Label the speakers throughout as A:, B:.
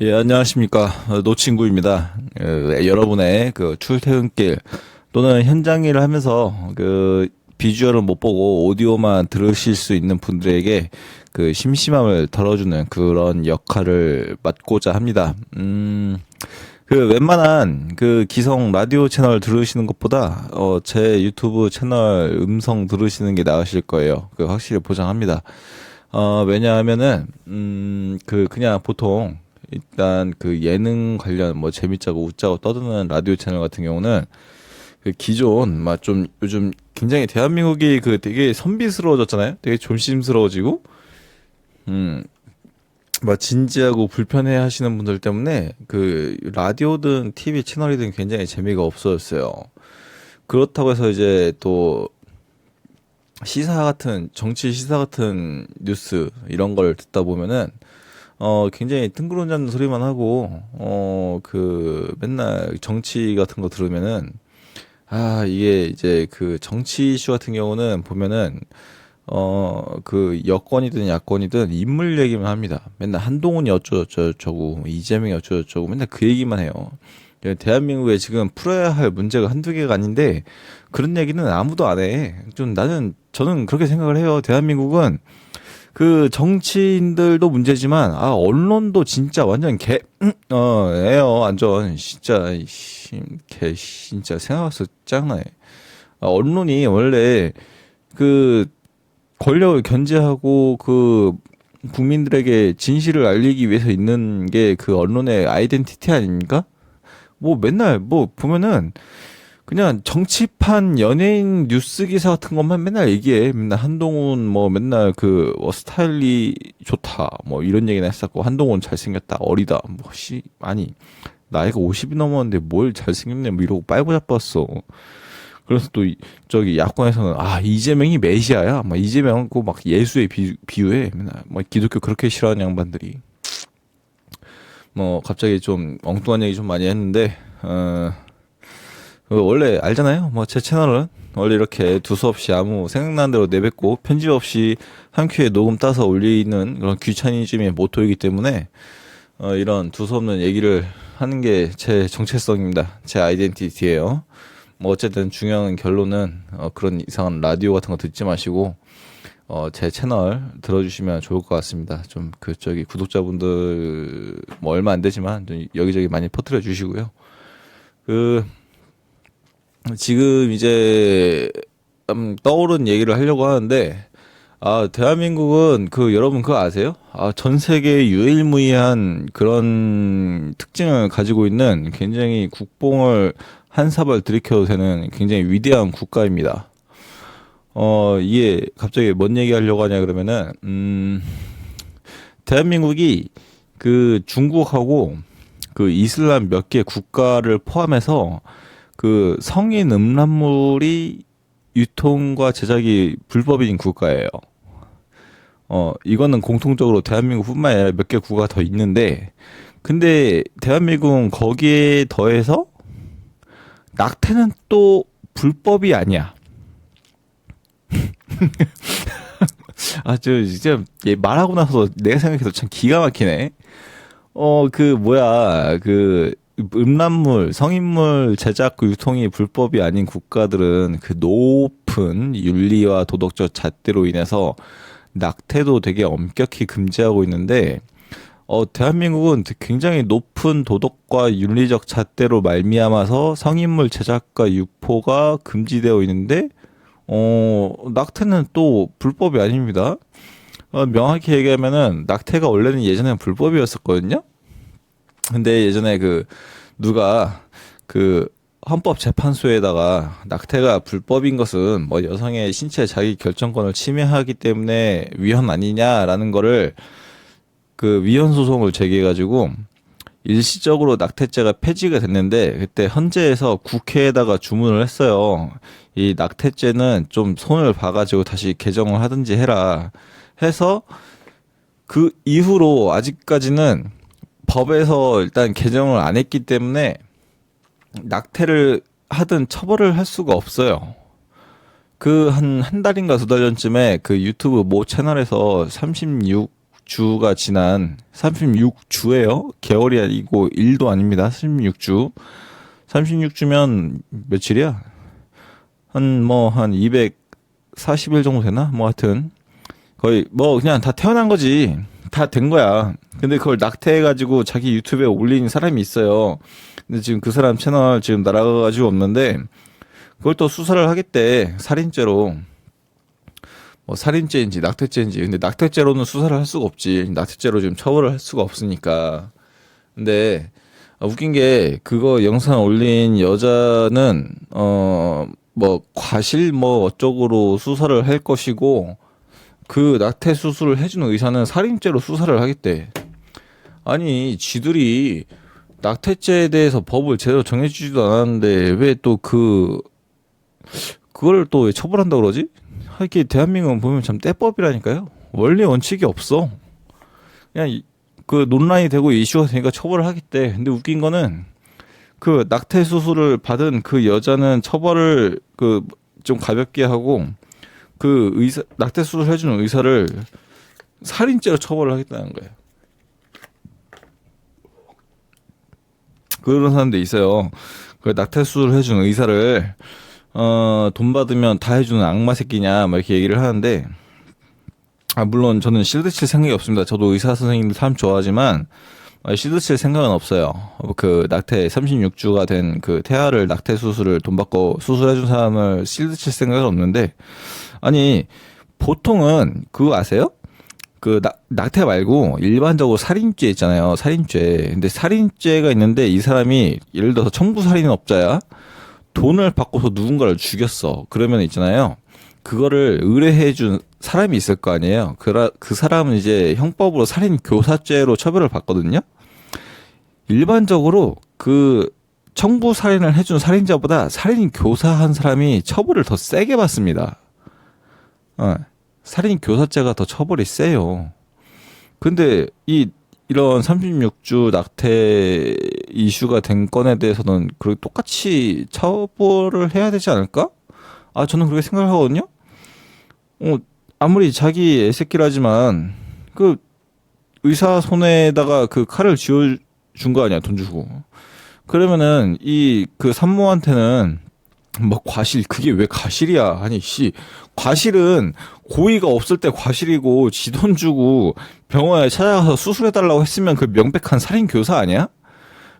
A: 예, 안녕하십니까. 어, 노친구입니다. 어, 여러분의 그 출퇴근길 또는 현장 일을 하면서 그 비주얼을 못 보고 오디오만 들으실 수 있는 분들에게 그 심심함을 덜어주는 그런 역할을 맡고자 합니다. 음, 그 웬만한 그 기성 라디오 채널 들으시는 것보다 어, 제 유튜브 채널 음성 들으시는 게 나으실 거예요. 그 확실히 보장합니다. 어, 왜냐하면은, 음, 그, 그냥 보통, 일단 그 예능 관련 뭐 재밌자고 웃자고 떠드는 라디오 채널 같은 경우는 그 기존 막 좀 요즘 굉장히 대한민국이 그 되게 선비스러워졌잖아요. 되게 조심스러워지고 음 막 진지하고 불편해 하시는 분들 때문에 그 라디오든 TV 채널이든 굉장히 재미가 없어졌어요. 그렇다고 해서 이제 또 시사 같은 정치 시사 같은 뉴스 이런 걸 듣다 보면은 어 굉장히 뜬구름 잡는 소리만 하고 어 그 맨날 정치 같은 거 들으면은 아 이게 이제 그 정치 이슈 같은 경우는 보면은 어 그 여권이든 야권이든 인물 얘기만 합니다. 맨날 한동훈이 어쩌저쩌고 이재명이 어쩌저쩌고 맨날 그 얘기만 해요. 예, 대한민국에 지금 풀어야 할 문제가 한두 개가 아닌데 그런 얘기는 아무도 안 해. 좀 나는 저는 그렇게 생각을 해요. 대한민국은 그 정치인들도 문제지만 아 언론도 진짜 완전 개어 애요 완전 진짜 씨, 개 진짜 생각해서 짱나네. 아, 언론이 원래 그 권력을 견제하고 그 국민들에게 진실을 알리기 위해서 있는 게 그 언론의 아이덴티티 아닙니까? 뭐 맨날 뭐 보면은 그냥 정치판 연예인 뉴스 기사 같은 것만 맨날 얘기해. 맨날 한동훈 뭐 맨날 그 뭐 스타일이 좋다 뭐 이런 얘기나 했었고 한동훈 잘생겼다 어리다 뭐씨 아니 나이가 50이 넘었는데 뭘 잘생겼네 뭐 이러고 빨고 잡았어. 그래서 또 이- 저기 야권에서는 아 이재명이 메시아야. 막 이재명 그막 예수에 비, 비유해. 맨날 뭐 기독교 그렇게 싫어하는 양반들이. 뭐 갑자기 좀 엉뚱한 얘기 좀 많이 했는데 어그 원래 알잖아요. 뭐 제 채널은 원래 이렇게 두서없이 아무 생각나는 대로 내뱉고 편집 없이 한 큐에 녹음 따서 올리는 그런 귀차니즘의 모토이기 때문에 어 이런 두서없는 얘기를 하는 게 제 정체성입니다. 제 아이덴티티예요. 뭐 어쨌든 중요한 결론은 어 그런 이상한 라디오 같은 거 듣지 마시고 어, 제 채널 들어주시면 좋을 것 같습니다. 좀, 그, 저기, 구독자분들, 뭐, 얼마 안 되지만, 좀 여기저기 많이 퍼뜨려 주시고요. 그, 지금 이제, 음, 떠오른 얘기를 하려고 하는데, 아, 대한민국은 그, 여러분 그거 아세요? 아, 전 세계 유일무이한 그런 특징을 가지고 있는 굉장히 국뽕을 한 사발 들이켜도 되는 굉장히 위대한 국가입니다. 어, 이게 갑자기 뭔 얘기 하려고 하냐 그러면은, 음, 대한민국이 그 중국하고 그 이슬람 몇 개 국가를 포함해서 그 성인 음란물이 유통과 제작이 불법인 국가예요. 어, 이거는 공통적으로 대한민국뿐만 아니라 몇 개 국가가 더 있는데, 근데 대한민국은 거기에 더해서 낙태는 또 불법이 아니야. 아, 저, 진짜, 얘 말하고 나서 내가 생각해도 참 기가 막히네. 어, 그, 뭐야, 그, 음란물, 성인물 제작 그 유통이 불법이 아닌 국가들은 그 높은 윤리와 도덕적 잣대로 인해서 낙태도 되게 엄격히 금지하고 있는데, 어, 대한민국은 굉장히 높은 도덕과 윤리적 잣대로 말미암아서 성인물 제작과 유포가 금지되어 있는데, 어, 낙태는 또 불법이 아닙니다. 어, 명확히 얘기하면은 낙태가 원래는 예전엔 불법이었었거든요. 근데 예전에 그 누가 그 헌법재판소에다가 낙태가 불법인 것은 뭐 여성의 신체 자기 결정권을 침해하기 때문에 위헌 아니냐라는 거를 그 위헌 소송을 제기해가지고 일시적으로 낙태죄가 폐지가 됐는데 그때 헌재에서 국회에다가 주문을 했어요. 이 낙태죄는 좀 손을 봐가지고 다시 개정을 하든지 해라 해서 그 이후로 아직까지는 법에서 일단 개정을 안 했기 때문에 낙태를 하든 처벌을 할 수가 없어요. 그 한 한 달인가 두 달 전쯤에 그 유튜브 모 채널에서 36 36주가 지난 36주예요. 개월이 아니고 일도 아닙니다. 36주. 36주면 며칠이야? 한 뭐 한 240일 정도 되나? 뭐 하여튼 거의 뭐 그냥 다 태어난 거지. 다 된 거야. 근데 그걸 낙태해가지고 자기 유튜브에 올린 사람이 있어요. 근데 지금 그 사람 채널 지금 날아가가지고 없는데 그걸 또 수사를 하겠대. 살인죄로. 뭐 살인죄인지 낙태죄인지. 근데 낙태죄로는 수사를 할 수가 없지. 낙태죄로 지금 처벌을 할 수가 없으니까. 근데 아, 웃긴 게 그거 영상 올린 여자는 어 뭐 과실 뭐 어쩌고로 수사를 할 것이고 그 낙태 수술을 해주는 의사는 살인죄로 수사를 하겠대. 아니 지들이 낙태죄에 대해서 법을 제대로 정해주지도 않았는데 왜 또 그 그걸 또 왜 처벌한다 그러지? 이게 대한민국은 보면 참 떼법이라니까요. 원리 원칙이 없어. 그냥 이- 그 논란이 되고 이슈가 되니까 처벌을 하겠대. 근데 웃긴 거는 그 낙태 수술을 받은 그 여자는 처벌을 그 좀 가볍게 하고 그 의사 낙태 수술 해주는 의사를 살인죄로 처벌을 하겠다는 거예요. 그런 사람도 있어요. 그 낙태 수술 해주는 의사를 어 돈 받으면 다 해주는 악마 새끼냐 막 이렇게 얘기를 하는데 아 물론 저는 실드 칠 생각이 없습니다. 저도 의사 선생님들 참 좋아하지만 어, 실드 칠 생각은 없어요. 어, 그 낙태 36주가 된 그 태아를 낙태 수술을 돈 받고 수술해준 사람을 실드 칠 생각은 없는데 아니 보통은 그거 아세요? 그 낙, 낙태 말고 일반적으로 살인죄 있잖아요. 살인죄. 근데 살인죄가 있는데 이 사람이 예를 들어서 청부 살인업자야. 돈을 받고서 누군가를 죽였어. 그러면 있잖아요. 그거를 의뢰해 준 사람이 있을 거 아니에요. 그, 그 사람은 이제 형법으로 살인 교사죄로 처벌을 받거든요. 일반적으로 그 청부 살인을 해준 살인자보다 살인 교사한 사람이 처벌을 더 세게 받습니다. 어, 살인 교사죄가 더 처벌이 세요. 근데 이 이런 36주 낙태 이슈가 된 건에 대해서는 그 똑같이 처벌을 해야 되지 않을까? 아 저는 그렇게 생각하거든요. 어 아무리 자기 애새끼라지만 그 의사 손에다가 그 칼을 쥐어 준 거 아니야 돈 주고. 그러면은 이 그 산모한테는 뭐 과실 그게 왜 과실이야 아니 씨 과실은 고의가 없을 때 과실이고 지 돈 주고 병원에 찾아가서 수술해 달라고 했으면 그 명백한 살인 교사 아니야?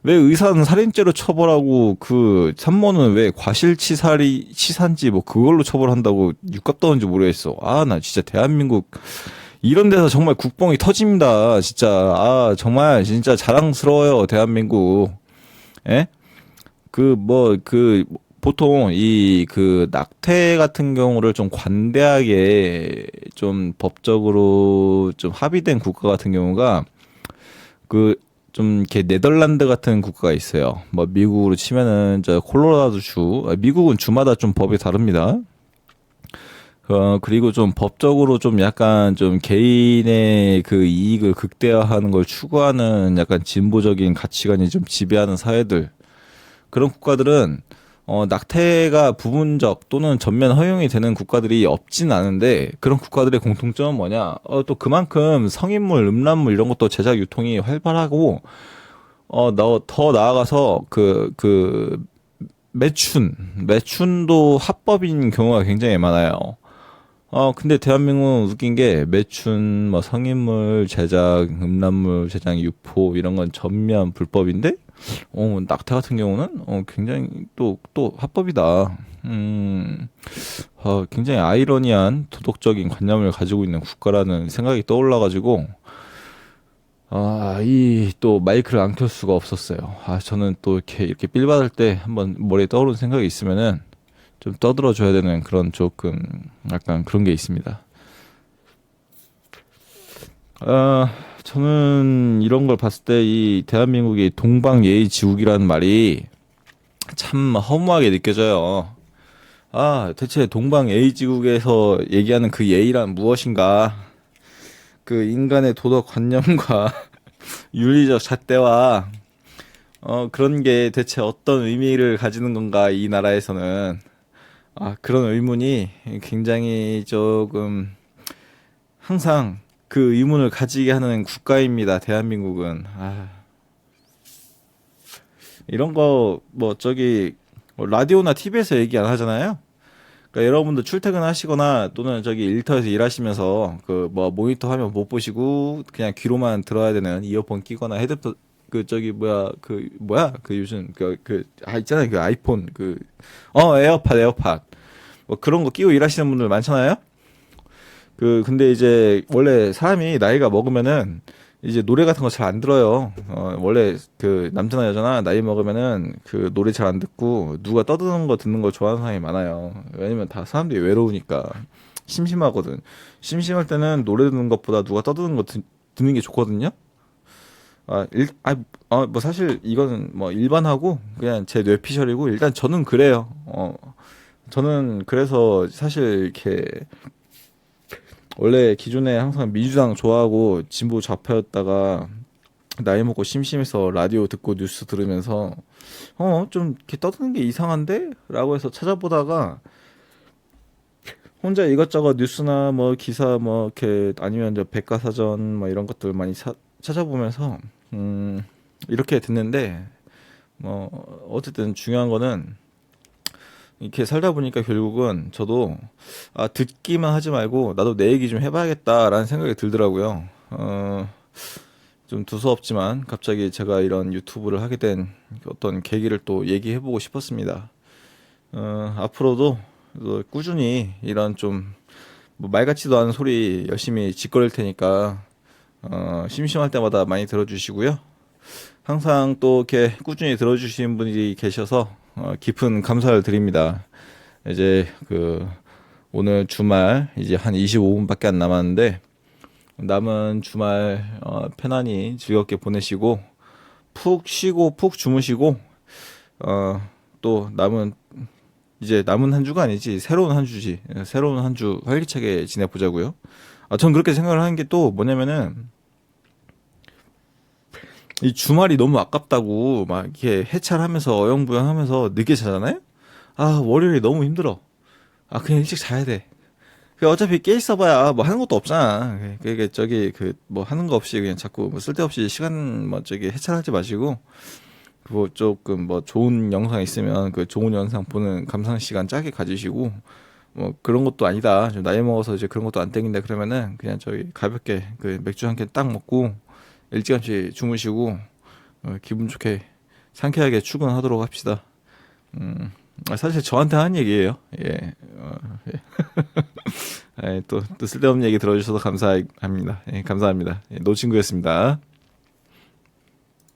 A: 왜 의사는 살인죄로 처벌하고 그 산모는 왜 과실치사리 치산지 뭐 그걸로 처벌한다고 육갑 떠는지 모르겠어. 아 나 진짜 대한민국 이런 데서 정말 국뽕이 터집니다. 진짜 아 정말 진짜 자랑스러워요 대한민국. 예? 그 뭐 그 보통 이 그 낙태 같은 경우를 좀 관대하게 좀 법적으로 좀 합의된 국가 같은 경우가 그 좀 이렇게 네덜란드 같은 국가가 있어요. 뭐 미국으로 치면은 저 콜로라도 주, 아, 미국은 주마다 좀 법이 다릅니다. 어 그리고 좀 법적으로 좀 약간 좀 개인의 그 이익을 극대화하는 걸 추구하는 약간 진보적인 가치관이 좀 지배하는 사회들 그런 국가들은 어 낙태가 부분적 또는 전면 허용이 되는 국가들이 없진 않은데 그런 국가들의 공통점은 뭐냐? 어 또 그만큼 성인물, 음란물 이런 것도 제작 유통이 활발하고 어더 나아가서 그 그 매춘, 매춘도 합법인 경우가 굉장히 많아요. 어, 근데 대한민국은 웃긴 게 매춘, 뭐 성인물 제작, 음란물 제작, 유포 이런 건 전면 불법인데, 어, 낙태 같은 경우는 어, 굉장히 또, 또 합법이다. 음, 어, 굉장히 아이러니한 도덕적인 관념을 가지고 있는 국가라는 생각이 떠올라가지고, 아, 이 또 마이크를 안 켤 수가 없었어요. 아, 저는 또 이렇게, 이렇게 삘 받을 때 한번 머리에 떠오르는 생각이 있으면은 좀 떠들어 줘야 되는 그런 조금 약간 그런 게 있습니다. 아, 저는 이런 걸 봤을 때 이 대한민국이 동방 예의 지국이라는 말이 참 허무하게 느껴져요. 아, 대체 동방 예의 지국에서 얘기하는 그 예의란 무엇인가? 그 인간의 도덕 관념과 윤리적 잣대와 어, 그런 게 대체 어떤 의미를 가지는 건가, 이 나라에서는. 아, 그런 의문이 굉장히 조금 항상 그 의문을 가지게 하는 국가입니다. 대한민국은. 아. 이런 거 뭐 저기 뭐 라디오나 TV에서 얘기 안 하잖아요. 그러니까 여러분들 출퇴근하시거나 또는 저기 일터에서 일하시면서 그 뭐 모니터 화면 못 보시고 그냥 귀로만 들어야 되는 이어폰 끼거나 헤드폰 그 저기 뭐야 그 뭐야 그 요즘 그그아 있잖아요 그 아이폰 그 어 에어팟 에어팟 뭐 그런 거 끼고 일하시는 분들 많잖아요. 그 근데 이제 원래 사람이 나이가 먹으면은 이제 노래 같은 거 잘 안 들어요. 어, 원래 그 남자나 여자나 나이 먹으면은 그 노래 잘 안 듣고 누가 떠드는 거 듣는 걸 좋아하는 사람이 많아요. 왜냐면 다 사람들이 외로우니까 심심하거든. 심심할 때는 노래 듣는 것보다 누가 떠드는 거 듣, 듣는 게 좋거든요. 아, 일, 아, 아, 뭐 사실 이거는 뭐 일반하고 그냥 제 뇌피셜이고 일단 저는 그래요. 어, 저는 그래서 사실 이렇게 원래 기존에 항상 민주당 좋아하고 진보 좌파였다가 나이 먹고 심심해서 라디오 듣고 뉴스 들으면서 어 좀 이렇게 떠드는 게 이상한데라고 해서 찾아보다가 혼자 이것저것 뉴스나 뭐 기사 뭐 이렇게 아니면 저 백과사전 뭐 이런 것들 많이 사, 찾아보면서 음 이렇게 듣는데 뭐 어쨌든 중요한 거는 이렇게 살다 보니까 결국은 저도 아 듣기만 하지 말고 나도 내 얘기 좀 해봐야겠다라는 생각이 들더라고요. 어, 좀 두서없지만 갑자기 제가 이런 유튜브를 하게 된 어떤 계기를 또 얘기해보고 싶었습니다. 어, 앞으로도 또 꾸준히 이런 좀 뭐 말 같지도 않은 소리 열심히 짓거릴 테니까 어, 심심할 때마다 많이 들어주시고요. 항상 또 이렇게 꾸준히 들어주시는 분이 계셔서 어, 깊은 감사를 드립니다. 이제 그 오늘 주말 이제 한 25분밖에 안 남았는데 남은 주말 어, 편안히 즐겁게 보내시고 푹 쉬고 푹 주무시고 어, 또 남은 이제 남은 한 주가 아니지 새로운 한 주지 새로운 한 주 활기차게 지내보자고요. 아, 전 그렇게 생각을 하는 게 또 뭐냐면은 이 주말이 너무 아깝다고 막 이렇게 해찰하면서 어영부영하면서 늦게 자잖아요. 아 월요일이 너무 힘들어. 아 그냥 일찍 자야 돼. 그 어차피 깨 있어봐야 뭐 하는 것도 없잖아. 그게 저기 그 뭐 하는 거 없이 그냥 자꾸 뭐 쓸데없이 시간 뭐 저기 해찰하지 마시고 뭐 조금 뭐 좋은 영상 있으면 그 좋은 영상 보는 감상 시간 짧게 가지시고 뭐 그런 것도 아니다. 좀 나이 먹어서 이제 그런 것도 안 땡긴다 그러면은 그냥 저기 가볍게 그 맥주 한 캔 딱 먹고 일찌감치 주무시고 어, 기분 좋게 상쾌하게 출근하도록 합시다. 음, 아, 사실 저한테 한 얘기예요. 예. 어, 예. 예, 또, 또 쓸데없는 얘기 들어주셔서 감사합니다. 예, 감사합니다. 예, 노친구였습니다.